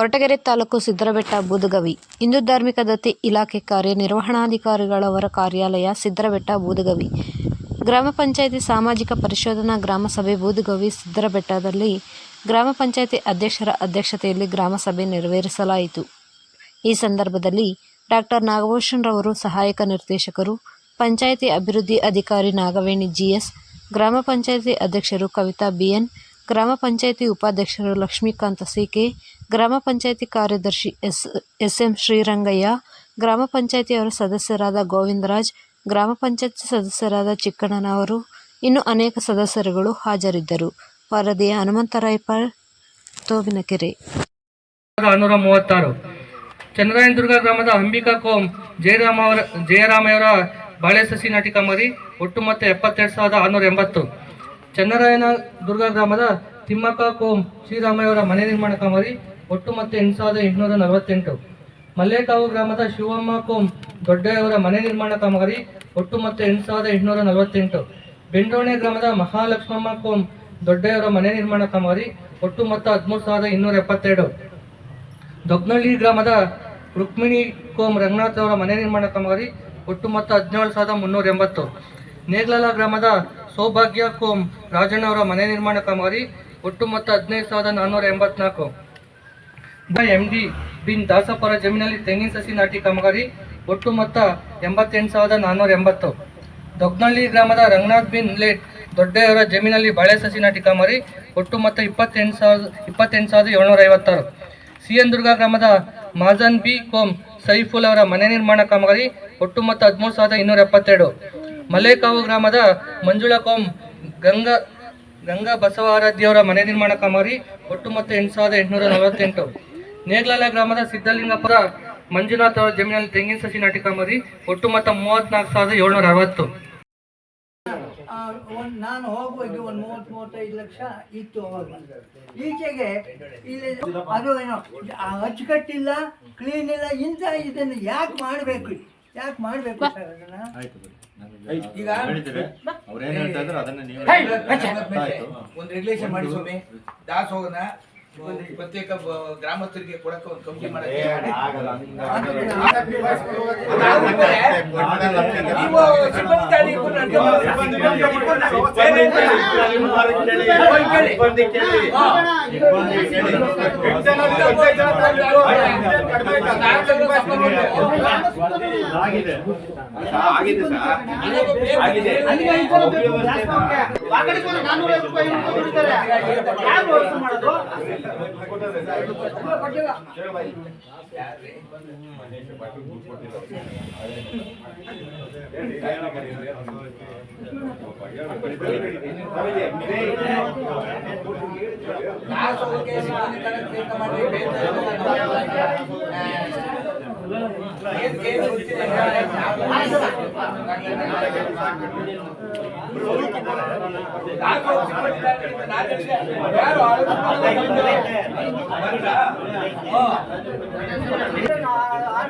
ಕೊರಟಗೆರೆ ತಾಲೂಕು ಸಿದ್ದರಬೆಟ್ಟ ಬೂದಗವಿ. ಹಿಂದೂ ಧಾರ್ಮಿಕ ದತ್ತಿ ಇಲಾಖೆ ಕಾರ್ಯನಿರ್ವಹಣಾಧಿಕಾರಿಗಳವರ ಕಾರ್ಯಾಲಯ ಸಿದ್ದರಬೆಟ್ಟ ಬೂದಗವಿ. ಗ್ರಾಮ ಪಂಚಾಯಿತಿ ಸಾಮಾಜಿಕ ಪರಿಶೋಧನಾ ಗ್ರಾಮ ಸಭೆ ಬೂದಗವಿ ಸಿದ್ದರಬೆಟ್ಟದಲ್ಲಿ ಗ್ರಾಮ ಪಂಚಾಯಿತಿ ಅಧ್ಯಕ್ಷರ ಅಧ್ಯಕ್ಷತೆಯಲ್ಲಿ ಗ್ರಾಮ ಸಭೆ ನೆರವೇರಿಸಲಾಯಿತು. ಈ ಸಂದರ್ಭದಲ್ಲಿ ಡಾಕ್ಟರ್ ನಾಗಭೂಷಣ್ ರವರು ಸಹಾಯಕ ನಿರ್ದೇಶಕರು, ಪಂಚಾಯಿತಿ ಅಭಿವೃದ್ಧಿ ಅಧಿಕಾರಿ ನಾಗವೇಣಿ ಜಿಎಸ್ ಗ್ರಾಮ ಪಂಚಾಯಿತಿ ಅಧ್ಯಕ್ಷರು ಕವಿತಾ ಬಿಎನ್ ಗ್ರಾಮ ಪಂಚಾಯಿತಿ ಉಪಾಧ್ಯಕ್ಷರು ಲಕ್ಷ್ಮೀಕಾಂತ ಸಿಕೆ, ಗ್ರಾಮ ಪಂಚಾಯಿತಿ ಕಾರ್ಯದರ್ಶಿ ಎಸ್ ಎಸ್ ಎಂ ಶ್ರೀರಂಗಯ್ಯ, ಗ್ರಾಮ ಪಂಚಾಯಿತಿಯವರ ಸದಸ್ಯರಾದ ಗೋವಿಂದರಾಜ್, ಗ್ರಾಮ ಪಂಚಾಯತಿ ಸದಸ್ಯರಾದ ಚಿಕ್ಕಣ್ಣನವರು ಇನ್ನು ಅನೇಕ ಸದಸ್ಯರುಗಳು ಹಾಜರಿದ್ದರು. ವರದಿಯ ಹನುಮಂತರಾಯಪ್ಪ ತೋಬಿನಕೆರೆ ಆರುನೂರ ಮೂವತ್ತಾರು. ಚಂದ್ರಾಯನದುರ್ಗ ಗ್ರಾಮದ ಅಂಬಿಕಾ ಕೋಮ್ ಜಯರಾಮ ಅವರ ಜಯರಾಮಯ್ಯವರ ಬಾಳೆ ಸಸಿ ನಾಟಿಕ ಮರಿ ಒಟ್ಟು ಮೊತ್ತ ಎಪ್ಪತ್ತೆರಡು ಸಾವಿರದ ಆರುನೂರ ಎಂಬತ್ತು. ಚನ್ನರಾಯನ ದುರ್ಗ ಗ್ರಾಮದ ತಿಮ್ಮಕ್ಕ ಕೋಮ್ ಶ್ರೀರಾಮಯ್ಯವರ ಮನೆ ನಿರ್ಮಾಣ ಕಾಮಗಾರಿ ಒಟ್ಟು ಮತ್ತೆ ಎಂಟು ಸಾವಿರದ ಎಂಟುನೂರ ನಲವತ್ತೆಂಟು. ಮಲ್ಲೇಕಾವು ಗ್ರಾಮದ ಶಿವಮ್ಮ ಕೋಮ್ ದೊಡ್ಡಯ್ಯವರ ಮನೆ ನಿರ್ಮಾಣ ಕಾಮಗಾರಿ ಒಟ್ಟು ಮತ್ತೆ ಎಂಟು ಸಾವಿರದ ಎಂಟುನೂರ ನಲವತ್ತೆಂಟು. ಬೆಂಡೋಣೆ ಗ್ರಾಮದ ಮಹಾಲಕ್ಷ್ಮಮ್ಮ ಕೋಮ್ ದೊಡ್ಡಯ್ಯವರ ಮನೆ ನಿರ್ಮಾಣ ಕಾಮಗಾರಿ ಒಟ್ಟು ಮೊತ್ತ ಹದಿಮೂರು ಸಾವಿರದ ಇನ್ನೂರ ಎಪ್ಪತ್ತೆರಡು. ದೊಗ್ನಳ್ಳಿ ಗ್ರಾಮದ ರುಕ್ಮಿಣಿ ಕೋಮ್ ರಂಗನಾಥ್ ಅವರ ಮನೆ ನಿರ್ಮಾಣ ಕಾಮಗಾರಿ ಒಟ್ಟು ಮೊತ್ತ ಹದಿನೇಳು ಸಾವಿರದ ಮುನ್ನೂರ ಎಂಬತ್ತು. ನೇಗ್ಲಲ ಗ್ರಾಮದ ಸೌಭಾಗ್ಯ ಕೋಮ್ ರಾಜಣ್ಣವರ ಮನೆ ನಿರ್ಮಾಣ ಕಾಮಗಾರಿ ಒಟ್ಟು ಮೊತ್ತ ಹದಿನೈದು ಸಾವಿರದ ನಾನ್ನೂರ ಎಂಬತ್ನಾಲ್ಕು. ಎಂ. ಡಿ. ಬಿನ್ ದಾಸಪುರ ಜಮೀನಲ್ಲಿ ತೆಂಗಿನ ಸಸಿ ನಾಟಿ ಕಾಮಗಾರಿ ಒಟ್ಟು ಮೊತ್ತ ಎಂಬತ್ತೆಂಟು ಸಾವಿರದ ನಾನ್ನೂರ ಎಂಬತ್ತು. ದೊಗ್ನಳ್ಳಿ ಗ್ರಾಮದ ರಂಗನಾಥ್ ಬಿನ್ ಲೇಟ್ ದೊಡ್ಡೆಯವರ ಜಮೀನಲ್ಲಿ ಬಾಳೆ ಸಸಿ ನಾಟಿ ಕಾಮಗಾರಿ ಒಟ್ಟು ಮೊತ್ತ ಇಪ್ಪತ್ತೆಂಟು ಸಾವಿರದ ಇಪ್ಪತ್ತೆಂಟು ಸಾವಿರದ ಏಳ್ನೂರ ಐವತ್ತಾರು. ಸಿ. ಎನ್. ದುರ್ಗ ಗ್ರಾಮದ ಮಾಜನ್ ಬಿ. ಕೋಮ್ ಸೈಫುಲ್ ಅವರ ಮನೆ ನಿರ್ಮಾಣ ಕಾಮಗಾರಿ ಒಟ್ಟು ಮೊತ್ತ ಹದಿಮೂರು ಸಾವಿರದ ಇನ್ನೂರ ಎಪ್ಪತ್ತೆರಡು. ಮಲೇಕಾವು ಗ್ರಾಮದ ಮಂಜುಳಾ ಕೋಮ್ ಗಂಗಾ ಗಂಗಾ ಬಸವ ಆರಾಧ್ಯವರ ಮನೆ ನಿರ್ಮಾಣ ಕಾಮಗಾರಿ ಒಟ್ಟು ಮೊತ್ತ ಎಂಟು ಸಾವಿರದ ಎಂಟುನೂರ ನಲವತ್ತೆಂಟು. ನೇಗ್ಲಾಲ ಗ್ರಾಮದ ಸಿದ್ದಲಿಂಗಪುರ ಮಂಜುನಾಥ್ ಅವರ ಜಮೀನಲ್ಲಿ ತೆಂಗಿನ ಸಸಿ ನಾಟಿ ಕಾಮಗಾರಿ ಒಟ್ಟು ಮೊತ್ತ ಮೂವತ್ನಾಲ್ಕು ಸಾವಿರದ ಏಳ್ನೂರ ಅರವತ್ತು. ನಾನು ಹೋಗುವಾಗ ಒಂದು ಮೂವತ್ತು ಮೂವತ್ತೈದು ಲಕ್ಷ ಇತ್ತು ಅವಾಗ. ಈಚೆಗೆ ಇಲ್ಲಿ ಅದು ಏನೋ ಆ ಅಚ್ಚುಕಟ್ಟಿಲ್ಲ ಕ್ಲೀನ್ ಇಲ್ಲ ಇಂಥ ಇದನ್ನು ಯಾಕೆ ಮಾಡಬೇಕು? ಯಾಕೆ ಮಾಡಬೇಕು ಸರ್ ಅದನ್ನ? ಈಗ ಅವ್ರೇನ್ ಹೇಳ್ತಾ ಇದ್ರು ಅದನ್ನ ನೀವು ಒಂದು ರೆಗ್ಯುಲೇಷನ್ ಮಾಡಿ ಸ್ವಾಮಿ. ದಾಸೋಗನ ಒಂದು ಪ್ರತ್ಯೇಕ ಬ- ಗ್ರಾಮಸ್ಥರಿಗೆ ಕೊಡಕ್ಕೆ ಒಂದು ಕಮಿಟಿ ಮಾಡಕ್ಕೆ ನೀವು ಸಿಬ್ಬಂದಿ ದಾಳಿ ಇಟ್ಕೊಂಡು ಅಡ್ಗೆ ಮಾಡಿ. ಆಗಿದೆ ಆಗಿದೆ ಸರ್ ಆಗಿದೆ ಮಾಡಿ ಯಾರು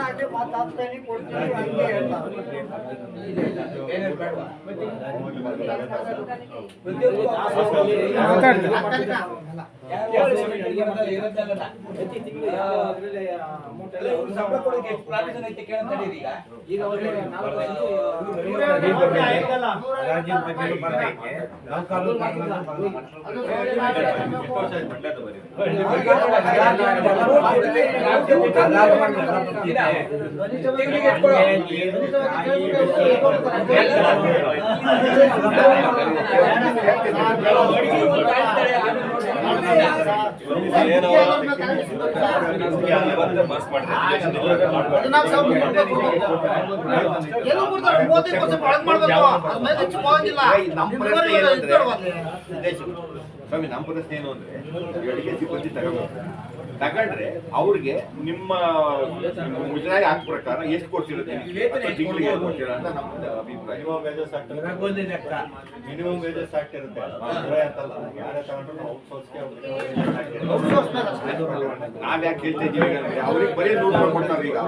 ಆಟ ಮಾತಾಡ್ತಾನೆ ಕೊಡ್ತೀನಿ ಹಂಗೆ ಹೇಳ್ತಾರೆ ಬೇಡವಾ? ಯಾರು ಬಸ್ ಇರೋದಲ್ಲ. ನಮ್ಮ ಪ್ರಶ್ನೆ ಏನು ಅಂದ್ರೆ ಸ್ವಾಮಿ ನಮ್ಮ ಪ್ರಶ್ನೆ ಏನು ಅಂದ್ರೆ ಸಿಬ್ಬಂದಿ ತಗೋಬೇಕು ತಗೊಂಡ್ರೆ ಅವ್ರಿಗೆ ನಿಮ್ಮ ಮುಜರಾಯಿ ಹಾಕ್ ಪ್ರಕಾರ ಎಷ್ಟು ಕೊಡ್ತಿರುತ್ತೆ ತಿಂಗಳಿಗೆ ಎಷ್ಟು ಕೊಡ್ತೀರಾ ಅಂತ ನಮ್ಮ ಅಭಿಪ್ರಾಯ. ಮಿನಿಮಮ್ ವೇಜಸ್ ಆಕ್ಟ್ ಇರುತ್ತೆ. ಅಂತಲ್ಲ ಯಾರೇ ತಗೊಂಡ್ರು ಔಟ್ಸೋರ್ಸ್ಗೆ ನಾವ್ ಯಾಕೆ ಹೇಳ್ತಾ ಅವ್ರಿಗೆ ಬರೀ ನೂರು ರೂಪಾಯಿ ಕೊಡ್ತಾರೆ ಈಗ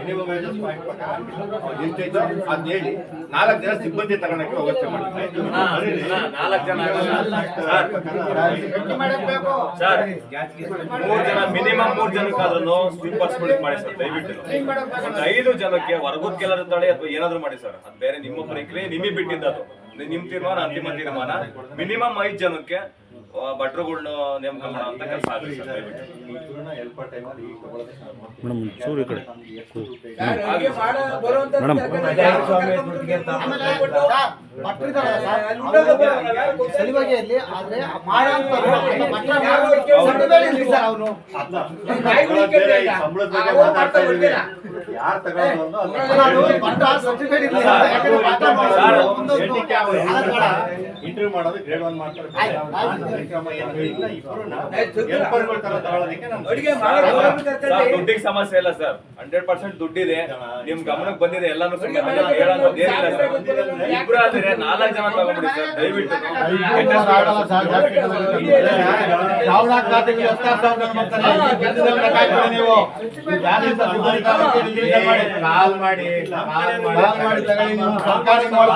ಮಿನಿಮಮ್ ವೇಜಸ್ ಎಷ್ಟೈತೋ ಹೇಳಿ ನಾಲ್ಕು ಜನ ಸಿಬ್ಬಂದಿ ತಗೊಳಕ್ಕೆ ವ್ಯವಸ್ಥೆ ಮಾಡಿದ್ರೆ ನಾಲ್ಕು ಜನ ಮೂರ್ ಜನ ಮಿನಿಮಮ್ ಮೂರ್ ಜನಕ್ಕಾದ್ರೂ ಸ್ಲೀಪರ್ಸ್ ಮಾಡಿ ಸರ್ ದಯವಿಟ್ಟು ಒಂದು ಐದು ಜನಕ್ಕೆ ವರ್ಗದ ಕೆಲರ್ ತಾಳೆ ಅಥವಾ ಏನಾದ್ರು ಮಾಡಿ ಸರ್ ಅದು ಬೇರೆ ನಿಮ್ಮ ಪ್ರಕ್ರಿಯೆ ನಿಮಗೆ ಬಿಟ್ಟಿದ್ದು ಅದು ನಿಮ್ ತೀರ್ಮಾನ ಅಂತಿಮ ತೀರ್ಮಾನ ಮಿನಿಮಮ್ ಐದು ಜನಕ್ಕೆ ಭಟ್ರುಗಳ್ನ ನೇಮಕ ಮಾಡೋ ಅಂತ ಕೆಲಸ ಆಗುತ್ತೆ ಸರ್ ಯಾರು ಇಂಟರ್ವ್ಯೂ ಮಾಡೋದು ಗ್ರೇಡ್ ಒನ್ ಮಾಡ್ತಾರೆ ದುಡ್ಡಿಗೆ ಸಮಸ್ಯೆ ಇಲ್ಲ ಸರ್ ಹಂಡ್ರೆಡ್ ಪರ್ಸೆಂಟ್ ದುಡ್ಡಿದೆ ನಿಮ್ ಗಮನಕ್ಕೆ ಬಂದಿದೆ ಎಲ್ಲಾನು ಇಬ್ರು ಆದ್ರೆ ನಾಲ್ಕು ಜನ ತಗೊಂಡ್ಬಿಡಿ ಸರ್ ದಯವಿಟ್ಟು ನೀವು. ಕಾಲ್ ಮಾಡಿ ಕಾಲ್ ಮಾಡಿ ತಗೊಳ್ಳಿ ನೀವು ಸರ್ಕಾರಿ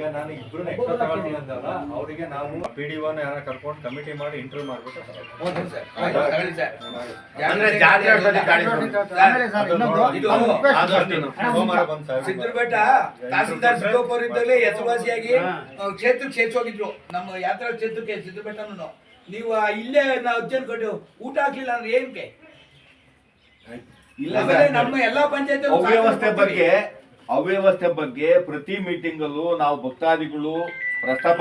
ಈಗ ನಾನು ಇಬ್ರು ಎಕ್ಸ್ಟ್ರಾ ತಗೊಳ್ತೀನಿ ಅಂದಾಗ ಅವರಿಗೆ ನಾವು ಪಿ ಡಿ ಒನ್ ಯಾರ ಕರ್ಕೊಂಡು ಕಮಿಟಿ ಮಾಡಿ ಇಂಟರ್ವ್ಯೂ ಮಾಡ್ಬಿಟ್ಟು ಬೆಟ್ಟ ಸೋಮವಾರ ಬಂದು ಸಿದ್ದರಬೆಟ್ಟ ತಹಸೀಲ್ದಾರ್ ಸಿದ್ದೋಪುರ ಇದ್ದಾಗಲೇ ಹೆಸರುವಾಸಿಯಾಗಿ ಕ್ಷೇತ್ರಕ್ಕೆ ಸೇರಿಸೋಗಿದ್ರು. ಹೋಗಿದ್ರು ನಮ್ಮ ಯಾತ್ರಾ ಕ್ಷೇತ್ರಕ್ಕೆ ಸಿದ್ದರಬೆಟ್ಟನು ನೀವು ಇಲ್ಲೇ ನಾವು ಅಜ್ಜನ್ ಕೊಟ್ಟು ಊಟ ಹಾಕಿಲ್ಲ ಅಂದ್ರೆ ಏನ್ಕೆ? ಇಲ್ಲ ನಮ್ಮ ಎಲ್ಲಾ ಪಂಚಾಯತ್ ವ್ಯವಸ್ಥೆ ಬಗ್ಗೆ ಅವ್ಯವಸ್ಥೆ ಬಗ್ಗೆ ಪ್ರತಿ ಮೀಟಿಂಗಲ್ಲೂ ನಾವು ಭಕ್ತಾದಿಗಳು ಪ್ರಸ್ತಾಪ